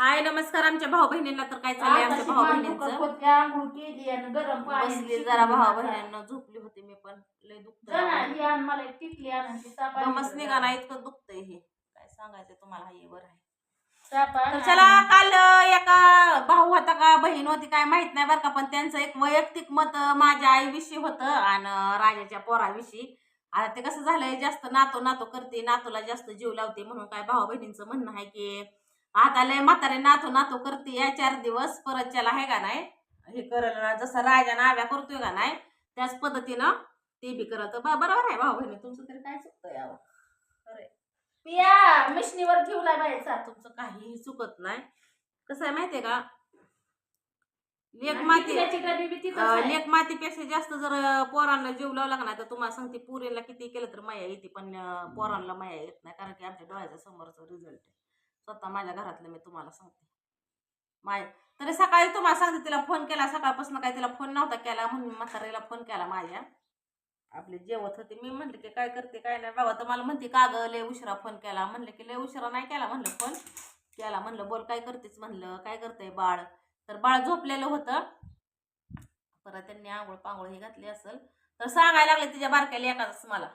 हाय नमस्कार. आमच्या भाऊ बहिणींना तर काय चाललंय? आमच्या भाऊ बहिणींचं गरम बसली जरा भाऊ बहिणींना झोपली होती मी पण. लय दुखत ही मला एक टिकली गमस निघा ना. इतकं दुखतंय हे. काय सांगायचं तुम्हाला हे बरं आहे. तर चला काल एका भाऊ होता का बहीण होती काय माहीत नाही बरं का पण त्यांचं एक वैयक्तिक मत माझ्या आईविषयी होतं आणि राजाच्या पोराविषयी. आता ते कसं झालंय जास्त नातो नातो करते नातोला जास्त जीव लावते म्हणून काय भाऊ बहिणींचं म्हणणं आहे की आता लय म्हातारे नातो नातो करते या चार दिवस परत त्याला आहे का नाही हे करल ना, जसं राजा नाव्या करतोय का नाही त्याच पद्धतीनं ते बी करत. बरोबर आहे भाऊ बहिणी तुमचं तरी काय चुकतं यावं खरंय पिया मिशनीवर ठेवलाय साप तुमचं काहीही चुकत नाही. कसं आहे माहितीये का? लेख माती. लेख मातीपेक्षा जास्त जर पोरांना जीव लावला का नाही तर तुम्हाला सांगते पुरीला किती केलं तर माया येते पण पोरांना माया येत नाही कारण की आमच्या डोळ्याच्या समोरचा रिझल्ट आहे. स्वतः माझ्या घरातलं मी तुम्हाला सांगते. माय तरी सकाळी तुम्हाला सांगते तिला फोन केला सकाळपासून काय तिला फोन नव्हता केला म्हणून मी म्हातारीला फोन केला माझ्या. आपले जेवत होते मी म्हणलं की काय करते काय नाही. बाबा तर मला म्हणते का गं लय उशिरा फोन केला. म्हणलं की लय उशिरा नाही केला म्हणलं फोन केला. म्हणलं बोल काय करतेच म्हणलं काय करतंय बाळ? तर बाळ झोपलेलं होतं. परत त्यांनी आंघोळ पांघोळ हे घातली असेल. तर सांगायला लागले तिच्या बारक्याला एकाच मला.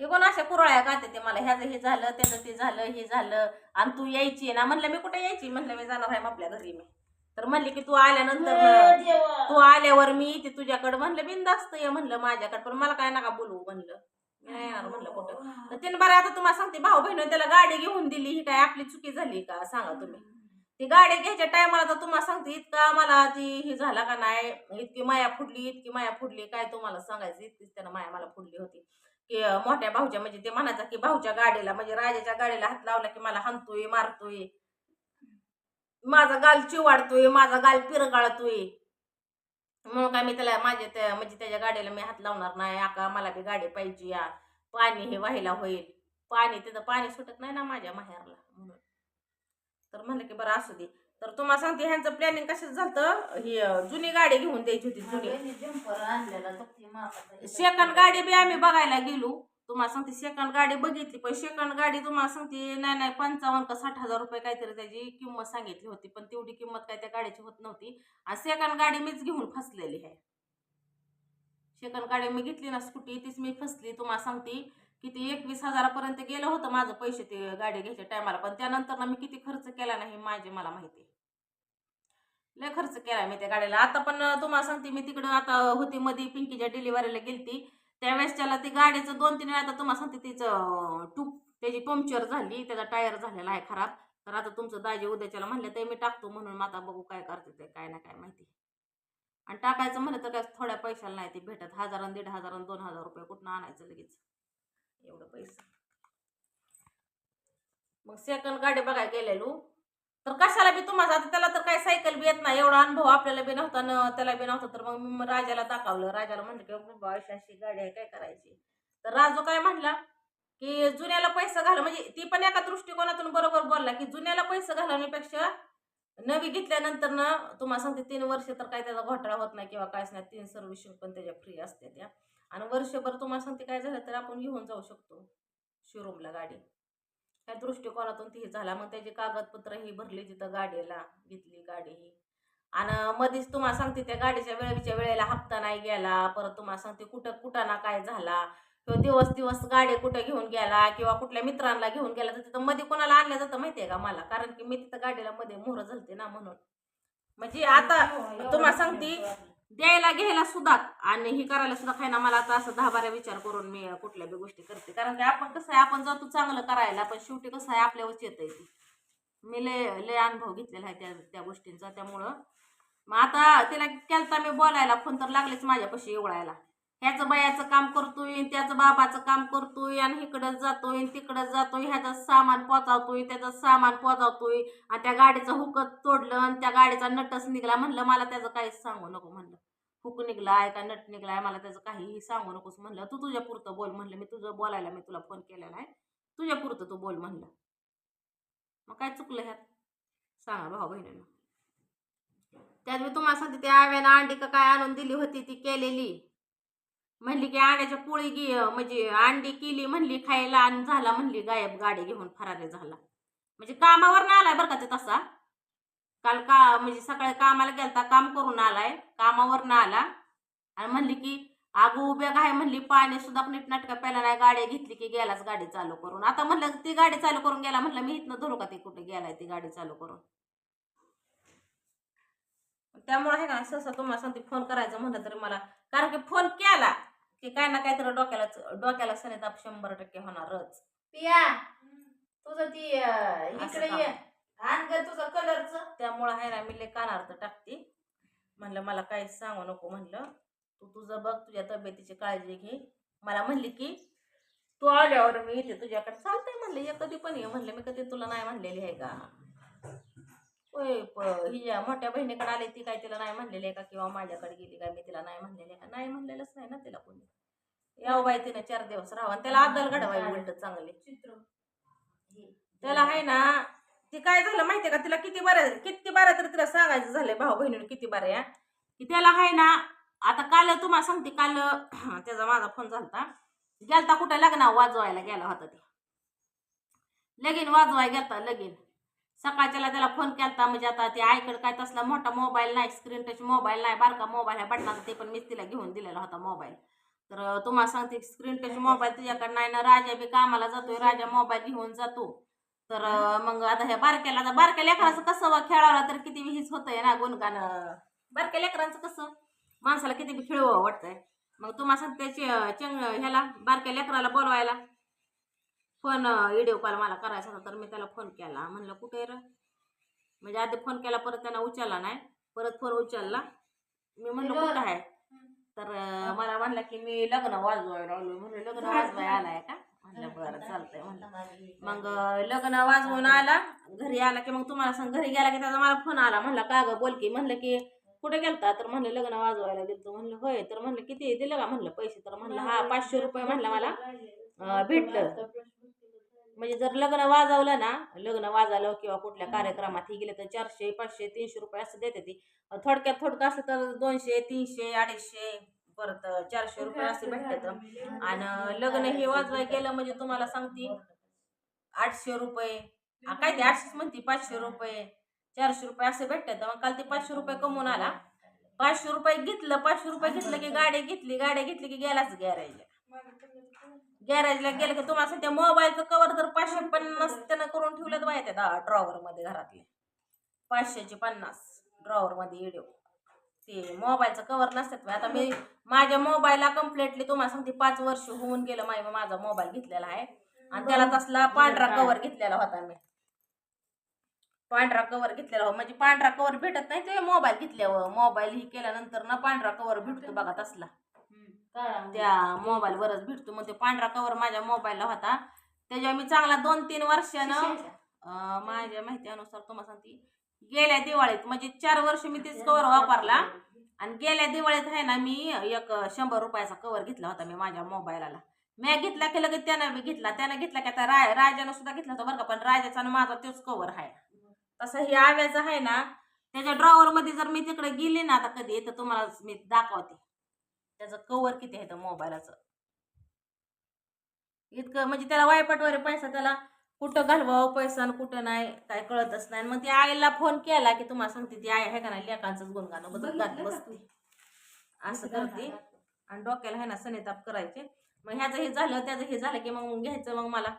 हे कोण अशा कुरळ्या गाते ते मला? ह्याचं हे झालं त्याचं ते झालं हे झालं. आणि तू यायची ना? म्हणलं मी कुठे यायची? म्हणलं मी जाणार आहे आपल्या घरी मी. तर म्हणले की तू आल्यानंतर. तू आल्यावर मी येते तुझ्याकडे. म्हणलं बिंदास्त ये म्हणलं माझ्याकडे. पण मला काय नका बोलू म्हणलं. नाही म्हणलं कुठं. तर तिने बरं आता तुम्हाला सांगते भाऊ बहिण त्याला गाडी घेऊन दिली. ही काय आपली चुकी झाली का? सांगा तुम्ही. ती गाडी घ्यायच्या टायमाला तर तुम्हाला सांगते इतका मला ती ही झाला का नाही? इतकी माया फुडली इतकी माया फुडली काय तुम्हाला सांगायचं? इतकीच त्यानं माया मला फुडली होती. की मोठ्या भाऊच्या म्हणजे ते म्हणायचा की भाऊच्या गाडीला म्हणजे राजाच्या गाडीला हात लावला की मला हनतोय मारतोय. माझा गाल चिवाडतोय माझा गाल पिरगाळतोय. म्हणून काय मी त्याला माझ्या त्या म्हणजे त्याच्या गाडीला मी हात लावणार नाही आका मला बी गाडी पाहिजे या. पाणी हे व्हायला होईल. पाणी तिथं पाणी सुटत नाही ना माझ्या माहेरला म्हणून. तर म्हणलं की बरं असू दे. तर तुम्हाला सांगते ह्यांचं प्लॅनिंग कसं झालं ही जुनी गाडी घेऊन द्यायची होती जुनी. सेकंड गाडी बी आम्ही बघायला गेलो. तुम्हाला सांगते सेकंड गाडी बघितली पण सेकंड गाडी तुम्हाला सांगते नाही नाही पंचावन्न का साठ हजार रुपये काहीतरी त्याची किंमत सांगितली होती पण तेवढी किंमत काय त्या गाडीची होत नव्हती. आणि सेकंड गाडी मीच घेऊन फसलेली आहे. सेकंड गाडी मी घेतली ना स्कूटी तीच मी फसली. तुम्हाला सांगते किती एकवीस हजारापर्यंत गेलं होतं माझं पैसे ते गाडी घ्यायच्या टायमाला पण त्यानंतर ना मी किती खर्च केला नाही माझे मला माहिती आहे. लय खर्च केला मी त्या गाडीला. आता पण तुम्हाला सांगते मी तिकडं आता होती मध्ये पिंकीच्या डिलिव्हरीला गेलती. त्यावेळेस त्याला ती गाडीचं दोन तीन वेळा आता तुम्हाला सांगते तिचं टूप त्याची पंक्चर झाली त्याचा टायर झालेला आहे खराब. तर आता तुमचं दाजी उद्याच्याला म्हणलं ते मी टाकतो म्हणून आता बघू काय करते ते काय ना काय माहिती. आणि टाकायचं म्हणलं तर काय थोड्या पैशाला नाही ते भेटत. हजारान दीड हजारान दोन हजार रुपये कुठनं आणायचं लगेच. एवढं पैसा. मग सेकंड गाडी बघायला गेलेलो. तर कशाला बी तुम्हाला आता त्याला तर काय सायकल बी येत नाही. एवढा अनुभव आपल्याला बी नव्हता न त्याला बी नव्हता. तर मग मी राजाला दाखवलं. राजाला म्हणलं की बाबा अशी अशी गाडी आहे काय करायची? तर राजू काय म्हणला की जुन्याला पैसा घाल. म्हणजे ती पण एका दृष्टिकोनातून बरोबर बोलला की जुन्याला पैसा घालवण्यापेक्षा नवी घेतल्यानंतर ना तुम्हाला सांगते तीन वर्ष तर काय त्याचा घोटाळा होत नाही किंवा काहीच नाही. तीन सर्व्हिसिंग पण त्याच्या फ्री असते त्या. आणि वर्षभर तुम्हाला सांगते काय झालं तर आपण घेऊन जाऊ शकतो शोरूमला गाडी. त्या दृष्टिकोनातून ती झाला. मग त्याची कागदपत्र ही भरली तिथं गाडीला घेतली गाडी. ही आणि मध्येच तुम्हाला सांगते त्या गाडीच्या वेळेच्या वेळेला हप्ता नाही गेला. परत तुम्हाला सांगते कुठं कुठं ना काय झाला. किंवा दिवस दिवस गाडी कुठं घेऊन गेला किंवा कुठल्या मित्रांना घेऊन गेला तर तिथं मध्ये कोणाला आणलं जातं माहिती आहे का मला? कारण की मी तिथं गाडीला मध्ये मोहर झालते ना म्हणून. म्हणजे आता तुम्हाला सांगते. द्यायला घ्यायला सुद्धा आणि हे करायला सुद्धा ना मला आता असं दहा बारा विचार करून मी कुठल्या बी गोष्टी करते. कारण की आपण कसं आहे आपण जातो चांगलं करायला पण शेवटी कसं आहे आपल्यावरच येत आहे ती. मी लय लय अनुभव घेतलेला आहे त्या त्या गोष्टींचा. त्यामुळं मग आता तिला केलता मी बोलायला. फोन तर लागलेच माझ्यापाशी एवढायला. ह्याचं बायाचं काम करतोय त्याचं बाबाचं काम करतोय आणि इकडं जातोय आणि तिकडं जातोय ह्याचं सामान पोचावतोय त्याचं सामान पोचावतोय आणि त्या गाडीचं हुकत तोडलं आणि त्या गाडीचा नटच निघला. म्हणलं मला त्याचं काहीच सांगू नको म्हणलं. हुक निघलाय का नट निघलाय? मला त्याचं काहीही सांगू नकोस म्हणलं. तू तुझ्या पुरतं बोल म्हणलं. मी तुझं बोलायला मी तुला फोन केलेला आहे. तुझ्या पुरतं तू बोल म्हणलं. मग काय चुकलं ह्यात? सांगा भाऊ बहिणीनं. त्यात मी तुम्हाला सांगते त्या आव्यानं अंडी का काय आणून दिली होती ती केलेली. म्हणली की अंड्याच्या पोळी गे म्हणजे अंडी केली म्हणली खायला आणि झाला म्हणली गायब गाडी घेऊन फरारी झाला. म्हणजे कामावर ना आलाय बरं का ते तसा. काल का म्हणजे सकाळी कामाला गेलता काम करून आलाय कामावर ना आला. आणि म्हणली की अगं उभ्या काय म्हणली पाणी सुद्धा नीट नाटका प्यायला नाही गाडी घेतली की गेलाच गाडी चालू करून. आता म्हणलं ती गाडी चालू करून गेला म्हणलं मी इथनं धरू का ती कुठे गेलाय ती गाडी चालू करून? त्यामुळे आहे का सहसा तुम्हाला सांगते फोन करायचं म्हणलं तरी मला. कारण की फोन केला की काय ना काय तर डोक्याला डोक्याला सनेताप शंभर टक्के होणारच. पिया तुझं ती अं, असं इकडे? ये. आण ग तुझं कलरचं त्यामुळं आहे ना मी लय कानार्थ टाकते. म्हणलं मला काहीच सांगू नको म्हणलं. तू तुझं बघ तुझ्या तब्येतीची काळजी घे. मला म्हणली की तू आल्यावर मी येते तुझ्याकडे चालतंय म्हणले. ये कधी पण ये म्हणलं. मी कधी तुला नाही म्हणलेली आहे का? हिच्या मोठ्या बहिणीकडे आली ती काय तिला नाही म्हणलेली आहे का? किंवा माझ्याकडे गेली काय मी तिला नाही म्हणलेली आहे का? नाही म्हणलेलंच नाही ना तिला कोणी. यावं बाई तिनं चार दिवस राहावं त्याला अद्दल घडवाय उलट चांगली. चित्र. त्याला आहे ना ती काय झालं माहितीये का? तिला किती बारा किती बारा तर तिला सांगायचं झालंय भाऊ बहिणीने किती बारा या की त्याला आहे ना आता काल तुम्हाला सांगते काल त्याचा माझा फोन झालता. गेलता कुठं? लग्न वाजवायला गेला होता ते. लगीन वाजवाय गेलता लगीन. सकाळच्याला त्याला फोन केलता म्हणजे आता ते आईकडे काय तसला मोठा मोबाईल नाही स्क्रीन टच मोबाईल नाही बारका मोबाईल आहे बटनाचा ते पण मीच तिला घेऊन दिलेला होता मोबाईल तर तुम्हाला सांगते स्क्रीन टच मोबाईल तुझ्याकडे नाही ना राजा बी कामाला जातोय राजा मोबाईल घेऊन जातो. तर मग आता ह्या बारक्याला आता बारक्या लेकराचं कसं खेळावला तर किती बी हीच होतंय ना गुणगान बारक्या लेकरांचं कसं माणसाला किती बी खेळू वाटतंय. मग तुम्हाला सांगते चे- ह्याला बारक्या लेकराला बोलवायला. फोन व्हिडिओ कॉल मला करायचा होता तर मी त्याला फोन केला. म्हणलं कुठे र? म्हणजे आधी फोन केला परत त्यानं उचलला नाही. परत फोन उचलला. मी म्हणलं कुठं आहे? तर मला म्हणलं की मी लग्न वाजवायला आलोय. म्हणलं लग्न वाजवाय आलाय का? म्हणलं बरं चालतंय. म्हणलं. मग लग्न वाजवून आला. घरी आला की मग तुम्हाला सांग घरी गेला की त्याचा मला फोन आला. म्हणला का ग बोल की. म्हणलं की कुठे गेलता? तर म्हणलं लग्न वाजवायला गेलतो. म्हणलं होय. तर म्हणलं किती दिलं का? म्हणलं पैसे. तर म्हणलं हा पाचशे रुपये. म्हणलं मला भेटलं. म्हणजे जर लग्न वाजवलं ना लग्न वाजवलं किंवा कुठल्या कार्यक्रमात हे गेले तर चारशे पाचशे तीनशे रुपये असं देते ती. थोडक्यात थोडकं असं तर दोनशे तीनशे अडीचशे परत चारशे रुपये असं भेटतात आणि लग्न हे वाजवाय केलं म्हणजे तुम्हाला सांगते आठशे रुपये. काय ते आठशे म्हणते पाचशे रुपये चारशे रुपये असे भेटतात मग काल ते पाचशे रुपये कमवून आला. पाचशे रुपये घेतलं पाचशे रुपये घेतलं की गाडी घेतली गाडी घेतली की गेलाच गॅरेजला. गॅरेजला गेलं की तुम्हाला सांगते मोबाईलचं कवर तर पाचशे पन्नास त्यानं करून ठेवलेत बाया त्या ड्रॉवर मध्ये घरातले. पाचशेचे पन्नास ड्रॉवर मध्ये व्हिडिओ ते मोबाईलचं कवर नसतात. आता मी माझ्या मोबाईलला कम्प्लिटली तुम्हाला सांगते पाच वर्ष होऊन गेलं माय माझा मोबाईल घेतलेला आहे. आणि त्याला तसला पांढरा कवर घेतलेला होता मी. पांढरा कवर घेतलेला हो. म्हणजे पांढरा कवर भेटत नाही ते मोबाईल घेतल्यावर. मोबाईल ही केल्यानंतर ना पांढरा कवर भेटतो बघा तसला. त्या मोबाईल वरच भेटतो. मग ते पांढरा कवर माझ्या मोबाईलला होता. त्याच्यावर मी चांगला दोन तीन वर्षानं माझ्या माहिती अनुसार तुम्हाला सांगते. गेल्या दिवाळीत म्हणजे चार वर्ष मी तेच कवर वापरला. आणि गेल्या दिवाळीत आहे ना मी एक शंभर रुपयाचा कवर घेतला होता मी माझ्या मोबाईलला. मी घेतला की लगेच त्यानं घेतला. त्यानं घेतला की आता राय राजानं सुद्धा घेतला होता बरं का पण राजाचा आणि माझा तोच कवर आहे. तसं हे आव्याचं आहे ना त्याच्या ड्रॉवर मध्ये जर मी तिकडे गेली ना आता कधी तर तुम्हाला मी दाखवते. त्याचं कवर किती आहे त्या मोबाईलाचं? इतकं म्हणजे त्याला वायपटवारे पैसा त्याला कुठं घालवावं पैसा आणि कुठं नाही काय कळतच नाही. मग ती आईला फोन केला की तुम्हाला सांगते ती आई आहे का नाही लेकांचंच गुणगाणं बदल गात बसते. असं करते. आणि डोक्याला आहे ना सनेताप करायचे. मग ह्याचं हे झालं त्याचं हे झालं की मग घ्यायचं मग मला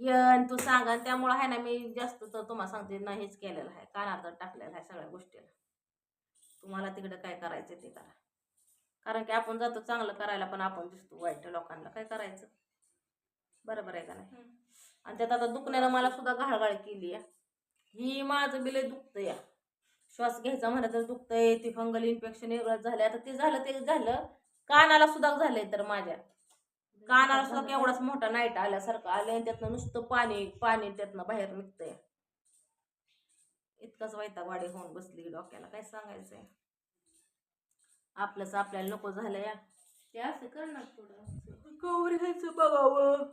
येन तू सांग. आणि त्यामुळं आहे ना मी जास्त तर तुम्हाला सांगते ना हेच केलेलं आहे. कानात टाकलेलं आहे सगळ्या गोष्टीला. तुम्हाला तिकडे काय करायचं ते करा. कारण की आपण जातो चांगलं करायला पण आपण दिसतो वाईट लोकांना. काय करायचं? बरोबर आहे का नाही? आणि त्यात आता दुखण्यानं मला सुद्धा घाळघाळ केली ही माझं बिल दुखतं या. श्वास घ्यायचा म्हणलं तर दुखतंय ते फंगल इन्फेक्शन वेगळं झालं आता ते झालं ते झालं. कानाला सुद्धा झालंय तर माझ्या. कानाला सुद्धा केवढाच मोठा नाईट आल्यासारखं आलंय आणि त्यातनं नुसतं पाणी पाणी त्यातनं बाहेर निघतंय. इतकंच वैतागवाडी होऊन बसली डोक्याला. काय सांगायचंय? आपलंच आपल्याला नको झालं या. ते असं कर ना थोडं कवर घ्यायचं बघावं.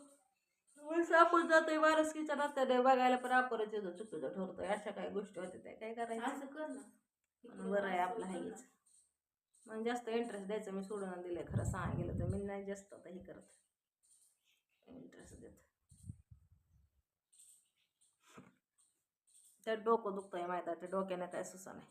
बस आपण जातोय वारसकीच्या नात्याने बघायला पण आपणच येतो चुकीचं ठरतोय. अशा काही गोष्टी होत्या त्या काय करायचं असं कर ना. बरं आहे आपलं हायच मग जास्त इंटरेस्ट द्यायचं मी सोडून दिलंय खरं सांगा गेलं तर मी नाही जास्त आता हे करत. इंटरेस्ट देत. त्या डोकं दुखतंय माहिती आहे, त्या डोक्याने काय सुसा नाही.